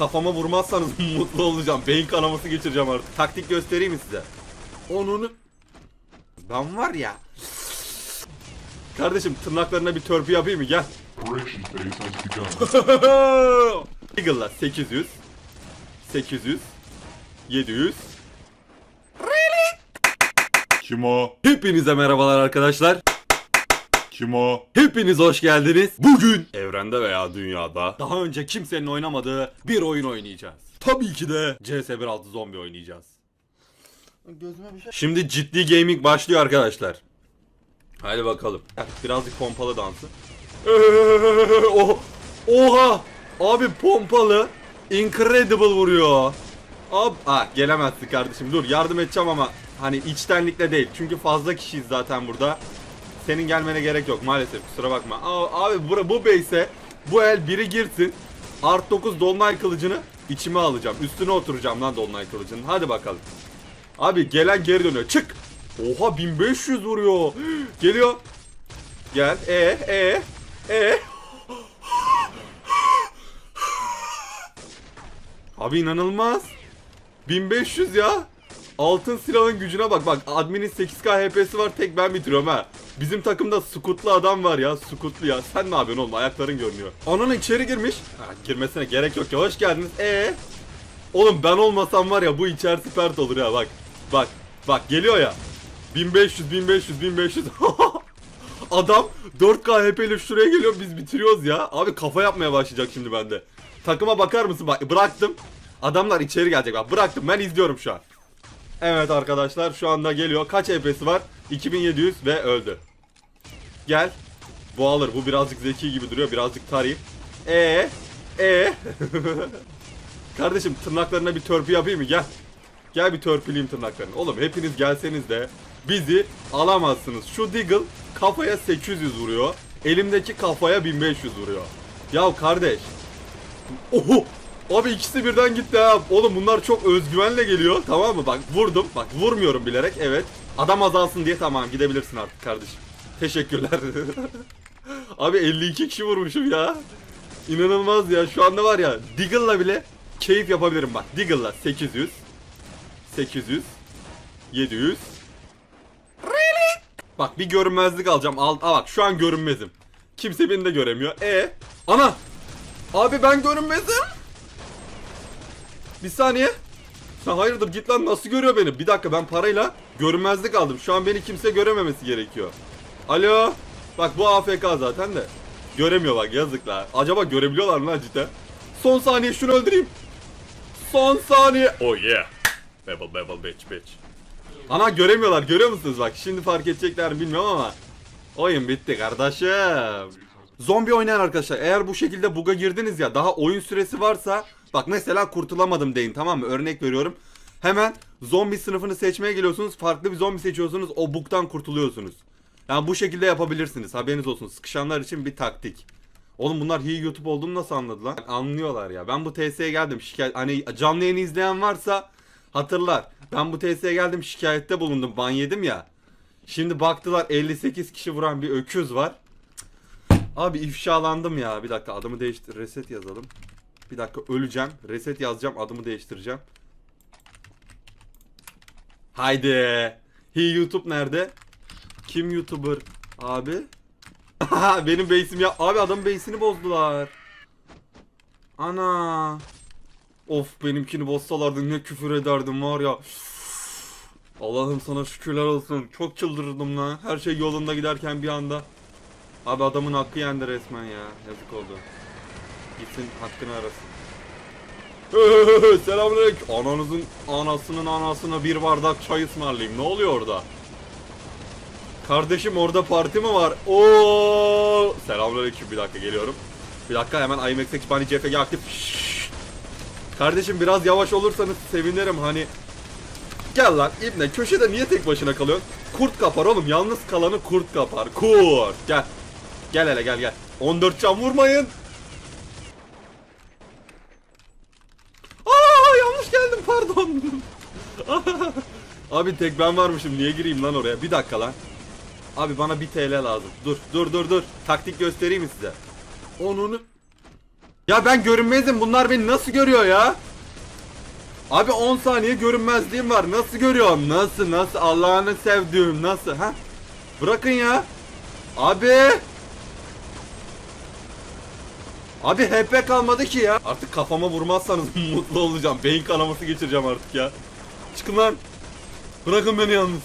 kafama vurmazsanız mutlu olacağım. Beyin kanaması geçireceğim artık. Taktik göstereyim mi size? Onunu... Ben var ya... Kardeşim tırnaklarına bir törpü yapayım mı? Gel. Eagle'la 800 800 700 Kim o? Hepinize merhabalar arkadaşlar. Kim o? Hepiniz hoş geldiniz. Bugün evrende veya dünyada daha önce kimsenin oynamadığı bir oyun oynayacağız. Tabii ki de CS 1.6 zombi oynayacağız. Gözüme bir şey. Şimdi ciddi gaming başlıyor arkadaşlar. Haydi bakalım. Birazcık pompalı dansı. Oh, oha! Abi pompalı incredible vuruyor. Ab ah gelemezsin kardeşim. Dur yardım edeceğim ama hani içtenlikle değil. Çünkü fazla kişiyiz zaten burada. Senin gelmene gerek yok maalesef kusura bakma. Aa, abi bu, bu base'e bu el biri girsin. Art 9 Dolunay kılıcını içime alacağım. Üstüne oturacağım lan Dolunay kılıcının. Hadi bakalım. Abi gelen geri dönüyor. Çık. Oha 1500 vuruyor. Geliyor. Gel. E e e. Abi inanılmaz. 1500 ya. Altın silahın gücüne bak. Bak adminin 8k HP'si var tek ben bitiriyorum ha. Bizim takımda skutlu adam var ya. Skutlu ya. Sen ne yapıyorsun oğlum? Ayakların görünüyor. Ananın içeri girmiş. Ha, girmesine gerek yok ya. Hoş geldiniz. E Oğlum ben olmasam var ya bu içerisi pert olur ya bak. Bak. Bak geliyor ya. 1500 1500 1500. Adam 4K HP ile şuraya geliyor biz bitiriyoruz ya. Abi kafa yapmaya başlayacak şimdi bende. Takıma bakar mısın? Bak bıraktım. Adamlar içeri gelecek bak. Bıraktım ben izliyorum şu an. Evet arkadaşlar şu anda geliyor. Kaç HP'si var? 2700 ve öldü. Gel. Bu alır. Bu birazcık zeki gibi duruyor. Birazcık tarayayım. E e Kardeşim tırnaklarına bir törpü yapayım mı? Gel. Gel bir törpüleyeyim tırnaklarını. Oğlum hepiniz gelseniz de bizi alamazsınız. Şu Deagle kafaya 800 vuruyor. Elimdeki kafaya 1500 vuruyor. Ya kardeş. Oho. Abi ikisi birden gitti ha. Oğlum bunlar çok özgüvenle geliyor. Tamam mı? Bak vurdum. Bak vurmuyorum bilerek. Evet. Adam azalsın diye tamam gidebilirsin artık kardeşim. Teşekkürler. Abi 52 kişi vurmuşum ya. İnanılmaz ya. Şu anda var ya Deagle'la bile keyif yapabilirim bak. Deagle'la 800 800 700 Really? Bak bir görünmezlik alacağım. Al, aa bak şu an görünmezim. Kimse beni de göremiyor. E ana Abi ben görünmezim. Bir saniye. Sen hayırdır git lan nasıl görüyor beni? Bir dakika ben parayla görünmezlik aldım. Şu an beni kimse görememesi gerekiyor. Alo. Bak bu AFK zaten de. Göremiyor bak yazıklar. Acaba görebiliyorlar mı lan cidden? Son saniye şunu öldüreyim. Son saniye. Oh yeah. Bebel bebel bitch bitch. Ana göremiyorlar görüyor musunuz bak şimdi fark edecekler mi bilmiyorum ama Oyun bitti kardeşim Zombi oynayan arkadaşlar eğer bu şekilde buga girdiniz ya daha oyun süresi varsa Bak mesela kurtulamadım deyin tamam mı örnek veriyorum Hemen zombi sınıfını seçmeye geliyorsunuz farklı bir zombi seçiyorsunuz o bug'dan kurtuluyorsunuz Yani bu şekilde yapabilirsiniz haberiniz olsun sıkışanlar için bir taktik Oğlum bunlar iyi YouTube olduğunu nasıl anladı lan? Anlıyorlar ya. Ben bu TS'ye geldim şikayet hani canlı yayını izleyen varsa hatırlar. Ben bu TS'ye geldim şikayette bulundum. Ban yedim ya. Şimdi baktılar 58 kişi vuran bir öküz var. Abi ifşalandım ya. Bir dakika adımı değiştir. Reset yazalım. Bir dakika öleceğim. Reset yazacağım. Adımı değiştireceğim. Haydi. Hi YouTube nerede? Kim YouTuber abi? Benim base'im ya. Abi adamın base'ini bozdular. Ana. Of benimkini bozsalardı ne küfür ederdim var ya. Allah'ım sana şükürler olsun. Çok çıldırdım lan. Her şey yolunda giderken bir anda. Abi adamın hakkı yendi resmen ya. Yazık oldu. Gitsin hakkını arasın. Selamünaleyküm. Ananızın anasının anasına bir bardak çay ısmarlayayım. Ne oluyor orada? Kardeşim orada parti mi var? Oo! Selamünaleyküm. Bir dakika geliyorum. Bir dakika hemen IMAX Expani CFG aktif. Kardeşim biraz yavaş olursanız sevinirim hani. Gel lan İbne köşede niye tek başına kalıyorsun? Kurt kapar oğlum yalnız kalanı kurt kapar. Kurt gel. Gel hele gel gel. 14 can vurmayın. Aa yanlış geldim pardon. Abi tek ben varmışım niye gireyim lan oraya? Bir dakika lan. Abi bana bir TL lazım. Dur dur dur dur. Taktik göstereyim mi size? Onunu. Ya ben görünmezim. Bunlar beni nasıl görüyor ya? Abi 10 saniye görünmezliğim var. Nasıl görüyorum? Nasıl? Nasıl? Allah'ını sevdiğim nasıl? Ha? Bırakın ya. Abi. Abi HP kalmadı ki ya. Artık kafama vurmazsanız mutlu olacağım. Beyin kanaması geçireceğim artık ya. Çıkın lan. Bırakın beni yalnız.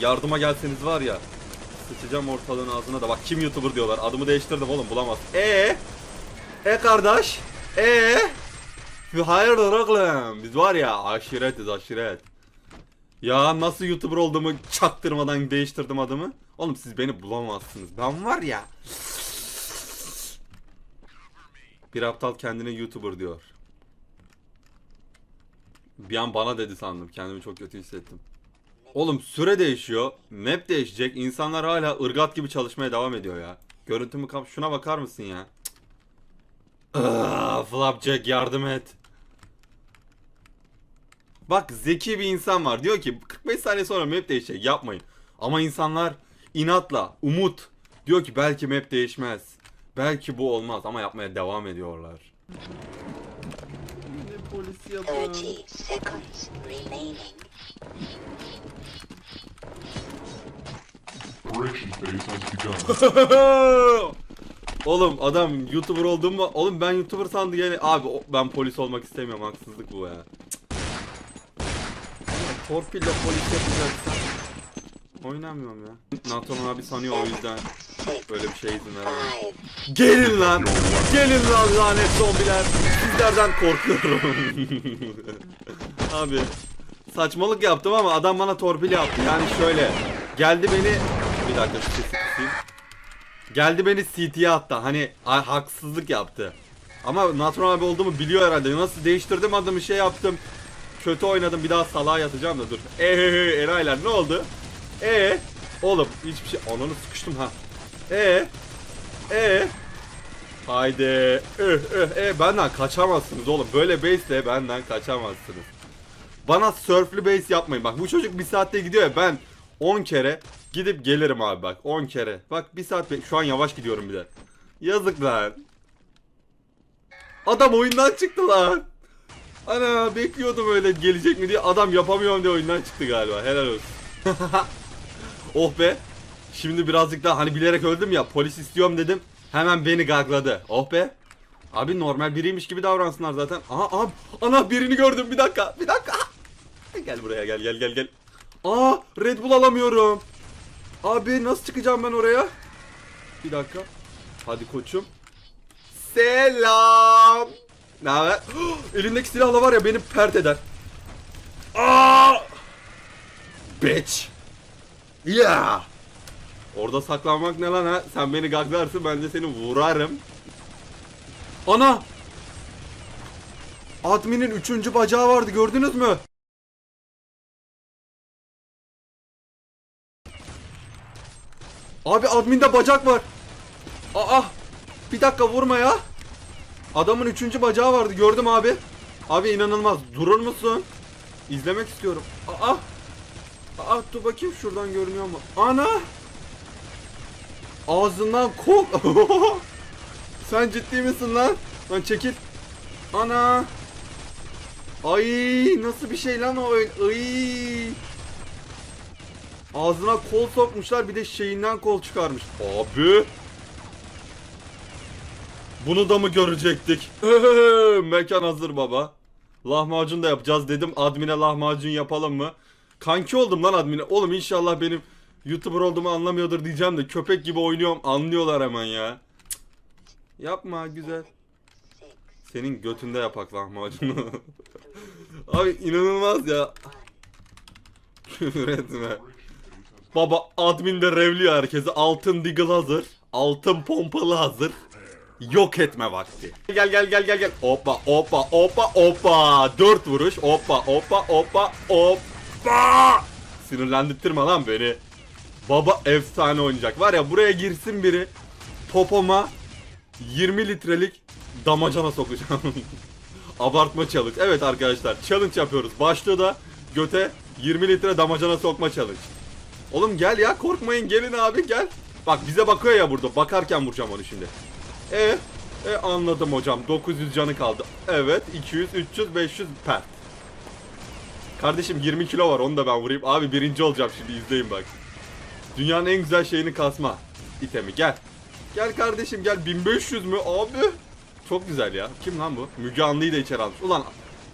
Yardıma gelseniz var ya. Sıçacağım ortalığın ağzına da. Bak kim YouTuber diyorlar. Adımı değiştirdim oğlum bulamaz. E E kardeş? E Hayırdır oğlum? Biz var ya aşiretiz aşiret. Ya nasıl YouTuber olduğumu çaktırmadan değiştirdim adımı. Oğlum siz beni bulamazsınız. Ben var ya. Bir aptal kendine YouTuber diyor. Bir an bana dedi sandım. Kendimi çok kötü hissettim. Oğlum süre değişiyor. Map değişecek. İnsanlar hala ırgat gibi çalışmaya devam ediyor ya. Görüntümü kap şuna bakar mısın ya? Aa, Flapjack yardım et. Bak zeki bir insan var. Diyor ki 45 saniye sonra map değişecek. Yapmayın. Ama insanlar inatla, umut. Diyor ki belki map değişmez. Belki bu olmaz ama yapmaya devam ediyorlar. Ne polisi yapıyor? 30 seconds remaining. Correction phase has begun. Oğlum adam YouTuber olduğumu oğlum ben YouTuber sandı yani abi o- ben polis olmak istemiyorum haksızlık bu ya. Ya Torpille polis yapacaksın. Oynamıyorum ya. Nathan abi sanıyor o yüzden böyle bir şey izin veremem. Gelin lan! Gelin lan lanet zombiler! Sizlerden korkuyorum. Abi saçmalık yaptım ama adam bana torpil yaptı. Yani şöyle geldi beni bir dakika şu sesi kısayım. Geldi beni CT'ye attı. Hani haksızlık yaptı. Ama Natron abi olduğumu biliyor herhalde. Nasıl değiştirdim adımı şey yaptım. Kötü oynadım bir daha salağa yatacağım da dur. Eee Eraylar ne oldu? Ee oğlum hiçbir şey ananı sıkıştım ha. Ee ee Haydi. Öh öh e benden kaçamazsınız oğlum. Böyle base'le benden kaçamazsınız. Bana surflü base yapmayın. Bak bu çocuk bir saatte gidiyor ya ben 10 kere gidip gelirim abi bak 10 kere. Bak bir saat şu an yavaş gidiyorum bir de. Yazık lan. Adam oyundan çıktı lan. Ana bekliyordum öyle gelecek mi diye adam yapamıyorum diye oyundan çıktı galiba. Helal olsun. oh be. Şimdi birazcık daha hani bilerek öldüm ya polis istiyorum dedim. Hemen beni gagladı. Oh be. Abi normal biriymiş gibi davransınlar zaten. Aha abi ana birini gördüm bir dakika bir dakika. Gel buraya gel gel gel gel. Aa Red Bull alamıyorum. Abi nasıl çıkacağım ben oraya? Bir dakika. Hadi koçum. Selam. Ne haber? Elimdeki silahla var ya beni pert eder. Aa! Bitch. Yeah. Orada saklanmak ne lan ha? Sen beni gaglarsın ben de seni vurarım. Ana! Admin'in üçüncü bacağı vardı gördünüz mü? Abi adminde bacak var. Aa! Bir dakika vurma ya. Adamın üçüncü bacağı vardı gördüm abi. Abi inanılmaz. Durur musun? İzlemek istiyorum. Aa! Aa dur bakayım şuradan görünüyor mu? Ana! Ağzından kol. Sen ciddi misin lan? Lan çekil. Ana. Ay nasıl bir şey lan o öyle? Ay. Ağzına kol sokmuşlar bir de şeyinden kol çıkarmış. Abi. Bunu da mı görecektik? Mekan hazır baba. Lahmacun da yapacağız dedim. Admine lahmacun yapalım mı? Kanki oldum lan admine. Oğlum inşallah benim YouTuber olduğumu anlamıyordur diyeceğim de köpek gibi oynuyorum. Anlıyorlar hemen ya. Yapma güzel. Senin götünde yapak lahmacunu. Abi inanılmaz ya. Küfür etme. Baba admin de revliyor herkese. Altın deagle hazır. Altın pompalı hazır. Yok etme vakti. Gel gel gel gel gel. Hoppa hoppa hoppa hoppa. Dört vuruş. Hoppa hoppa hoppa hoppa. Sinirlendirtme lan beni. Baba efsane oynayacak. Var ya buraya girsin biri. Popoma 20 litrelik damacana sokacağım. Abartma challenge. Evet arkadaşlar challenge yapıyoruz. Başta da göte 20 litre damacana sokma challenge. Oğlum gel ya korkmayın gelin abi gel. Bak bize bakıyor ya burada. Bakarken vuracağım onu şimdi. E E anladım hocam. 900 canı kaldı. Evet 200, 300, 500 pert. Kardeşim 20 kilo var onu da ben vurayım. Abi birinci olacağım şimdi izleyin bak. Dünyanın en güzel şeyini kasma. itemi gel. Gel kardeşim gel 1500 mü abi? Çok güzel ya. Kim lan bu? Müge Anlı'yı da içeri almış. Ulan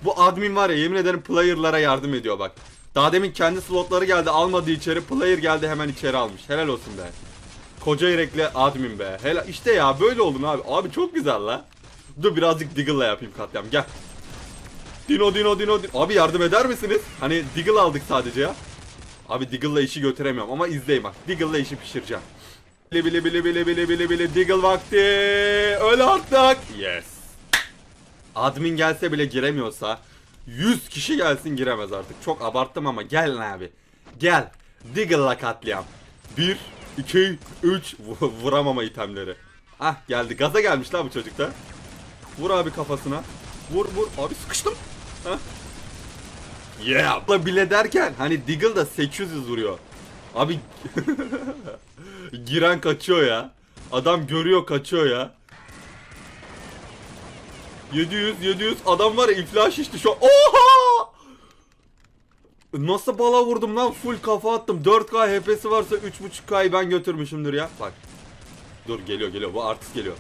bu admin var ya yemin ederim player'lara yardım ediyor bak. Daha demin kendi slotları geldi almadı içeri. Player geldi hemen içeri almış. Helal olsun be. Koca yürekli admin be. Helal. İşte ya böyle oldun abi. Abi çok güzel la. Dur birazcık Diggle'la yapayım katliam. Gel. Dino Dino Dino Dino. Abi yardım eder misiniz? Hani Diggle aldık sadece ya. Abi Diggle'la işi götüremiyorum ama izleyin bak. Diggle'la işi pişireceğim. Bile bile bile bile bile bile bile Diggle vakti. Öyle artık. Yes. Admin gelse bile giremiyorsa 100 kişi gelsin giremez artık. Çok abarttım ama gel abi. Gel. Diggle'la katliam. 1, 2, 3 vuramama itemleri. Ah geldi. Gaza gelmiş lan bu çocukta. Vur abi kafasına. Vur vur. Abi sıkıştım. Hah. Yeah. Bile derken hani Diggle da 800 vuruyor. Abi giren kaçıyor ya. Adam görüyor kaçıyor ya. 700 700 adam var ya iflah şişti şu an. Oha! Nasıl bala vurdum lan full kafa attım 4K HP'si varsa 3.5K'yı ben götürmüşümdür ya Bak Dur geliyor geliyor bu artist geliyor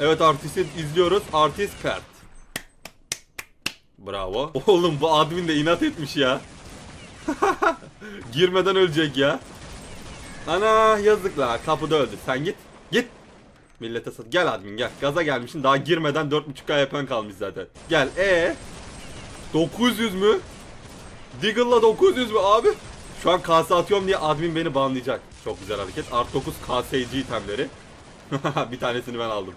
Evet artisti izliyoruz artist pert Bravo. Oğlum bu admin de inat etmiş ya. Girmeden ölecek ya. Ana yazık la kapıda öldü. Sen git. Git. Millete sat. Gel admin gel. Gaza gelmişsin. Daha girmeden 4.5K HP'n kalmış zaten. Gel. E 900 mü? Diggle'la 900 mü abi? Şu an KS atıyorum diye admin beni banlayacak. Çok güzel hareket. Art 9 KSC itemleri. bir tanesini ben aldım.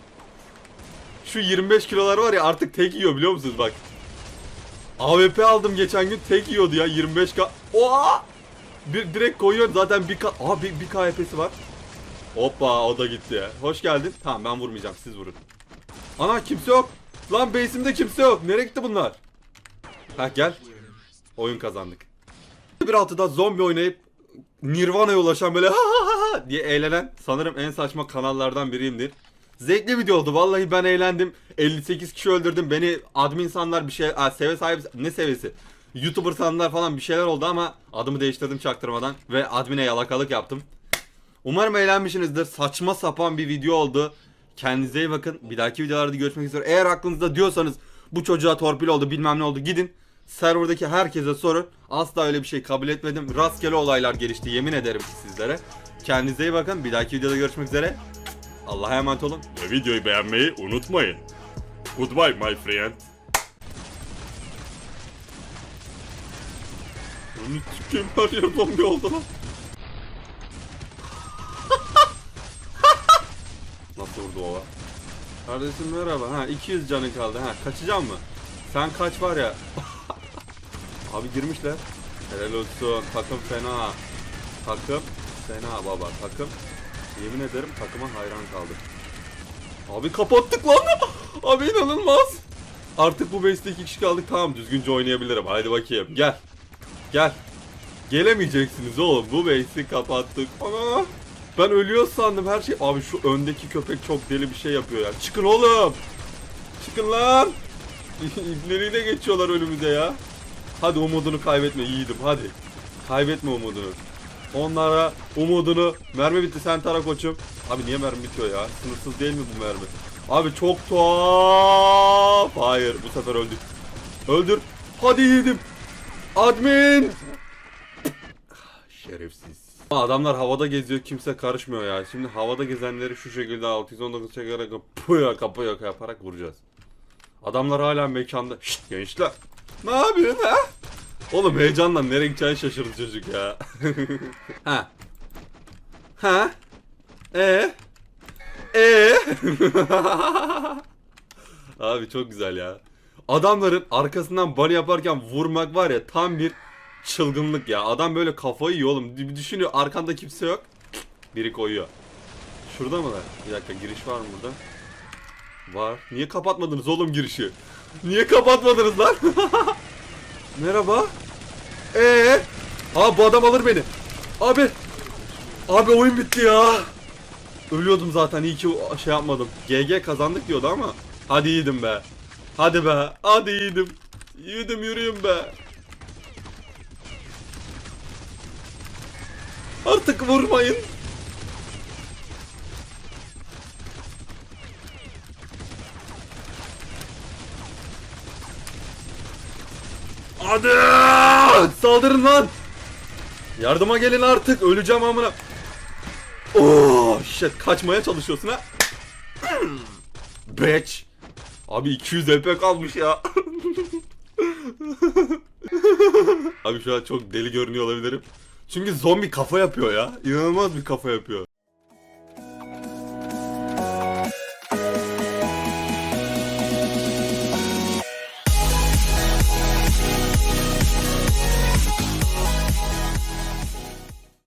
Şu 25 kilolar var ya artık tek yiyor biliyor musunuz bak. AWP aldım geçen gün tek yiyordu ya 25k. Oha! Bir direkt koyuyor zaten bir Aa bir, bir KHP'si var. Hoppa o da gitti. Hoş geldin. Tamam ben vurmayacağım siz vurun. Ana kimse yok. Lan base'imde kimse yok. Nereye gitti bunlar? Ha gel. Oyun kazandık. 1.6'da zombi oynayıp Nirvana'ya ulaşan böyle ha ha ha diye eğlenen sanırım en saçma kanallardan biriyimdir. Zevkli video oldu. Vallahi ben eğlendim. 58 kişi öldürdüm. Beni admin sanlar bir şey... Aa, seve sahibi... Ne sevesi? Youtuber sanlar falan bir şeyler oldu ama adımı değiştirdim çaktırmadan. Ve admine yalakalık yaptım. Umarım eğlenmişsinizdir. Saçma sapan bir video oldu. Kendinize iyi bakın. Bir dahaki videolarda görüşmek üzere. Eğer aklınızda diyorsanız bu çocuğa torpil oldu bilmem ne oldu gidin. Serverdaki herkese sorun. Asla öyle bir şey kabul etmedim. Rastgele olaylar gelişti yemin ederim ki sizlere. Kendinize iyi bakın. Bir dahaki videoda görüşmek üzere. Allah'a emanet olun. Ve videoyu beğenmeyi unutmayın. Goodbye my friend. Onu sikeyim her yer zombi oldu lan. Nasıl vurdu o lan? Kardeşim merhaba. Ha 200 canın kaldı. Ha kaçacağım mı? Sen kaç var ya. Abi girmişler. Helal olsun. Takım fena. Takım fena baba. Takım. Yemin ederim takıma hayran kaldım. Abi kapattık lan. Abi inanılmaz. Artık bu base'de iki kişi kaldık. Tamam düzgünce oynayabilirim. Haydi bakayım. Gel. Gel. Gelemeyeceksiniz oğlum. Bu base'i kapattık. Ana. Ben ölüyor sandım her şey. Abi şu öndeki köpek çok deli bir şey yapıyor ya. Çıkın oğlum. Çıkın lan. İpleriyle geçiyorlar önümüze ya. Hadi umudunu kaybetme yiğidim hadi. Kaybetme umudunu. Onlara umudunu. Mermi bitti sen tara koçum. Abi niye mermi bitiyor ya? Sınırsız değil mi bu mermi? Abi çok tuhaf. Hayır bu sefer öldük. Öldür. Hadi yiğidim. Admin. Şerefsiz. Adamlar havada geziyor kimse karışmıyor ya. Şimdi havada gezenleri şu şekilde 619 çekerek kapıya kapıya yaparak vuracağız. Adamlar hala mekanda. Gençler. Ne yapıyorsun ha? Oğlum heyecandan nereye gideceğini şaşırdı çocuk ya. ha. Ha? E? E? Abi çok güzel ya. Adamların arkasından bunny yaparken vurmak var ya tam bir çılgınlık ya. Adam böyle kafayı yiyor oğlum. Düşünüyor arkanda kimse yok. Biri koyuyor. Şurada mı lan? Bir dakika giriş var mı burada? Var. Niye kapatmadınız oğlum girişi? Niye kapatmadınız lan? Merhaba. Ee? Abi bu adam alır beni. Abi. Abi oyun bitti ya. Ölüyordum zaten iyi ki şey yapmadım. GG kazandık diyordu ama. Hadi iyiydim be. Hadi be. Hadi iyiydim. Iyiydim yürüyün be. Artık vurmayın. Hadi! Saldırın lan! Yardıma gelin artık. Öleceğim amına. Oh shit kaçmaya çalışıyorsun ha. Bitch. Abi 200 EP kalmış ya. Abi şu an çok deli görünüyor olabilirim. Çünkü zombi kafa yapıyor ya. İnanılmaz bir kafa yapıyor.